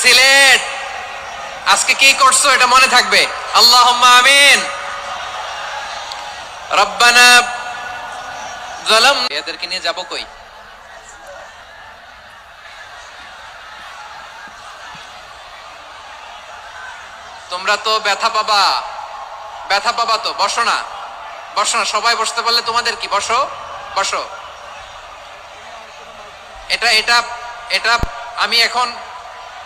সিলেট। আজকে কি করছ এটা মনে থাকবে? আল্লাহ আমিন। রব্বানা জলম এদেরকে নিয়ে যাব কই? তোমরা তো ব্যথা পাবা। ব্যথা পাবা তো, বসো না। বসো না, সবাই বসতে পারলে তোমাদের কি? বসো বসো। এটা এটা এটা আমি এখন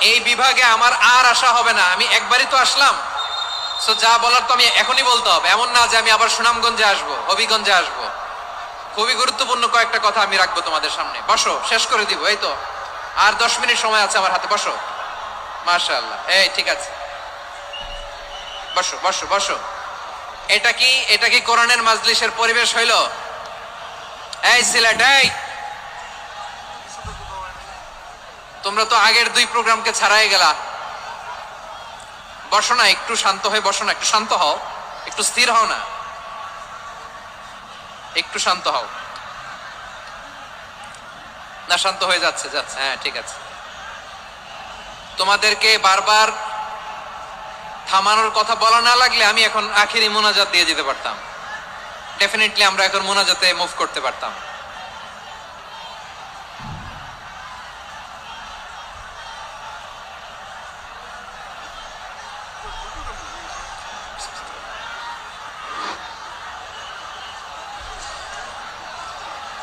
এই বিভাগে আমার আর আশা হবে না। আমি একবারই তো আসলাম। সো যা বলার তো আমি এখনই বলতে হবে। এমন না যে আমি আবার সুনামগঞ্জে আসব, হবিগঞ্জে আসব। খুবই গুরুত্বপূর্ণ কয়েকটা কথা আমি রাখব তোমাদের সামনে। বসো, শেষ করে দিব, এই তো। আর দশ মিনিট সময় আছে আমার হাতে। বসো। মাশাআল্লাহ। এই, ঠিক আছে। বসো বসো বসো। এটা কি এটা কি কোরআনের মাজলিসের পরিবেশ হইল? এই সিলেট, এই! তোমরা তো আগের দুই প্রোগ্রামকে ছাড়াই গেলা। বসো না, একটু শান্ত হয়ে বসো না, একটু শান্ত হও। একটু স্থির হও না। একটু শান্ত হও। না, শান্ত হয়ে যাচ্ছে যাচ্ছে। হ্যাঁ ঠিক আছে। তোমাদেরকে বারবার থামানোর কথা বলা না লাগলে আমি এখন আখেরি মোনাজাত দিয়ে যেতে পারতাম। ডেফিনেটলি আমরা এখন মোনাজাতে মুভ করতে পারতাম।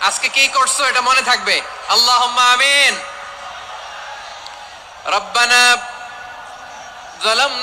আজকে কি করছ? এটা মনে থাকবে। আল্লাহ আমিন। রব্বানা জলম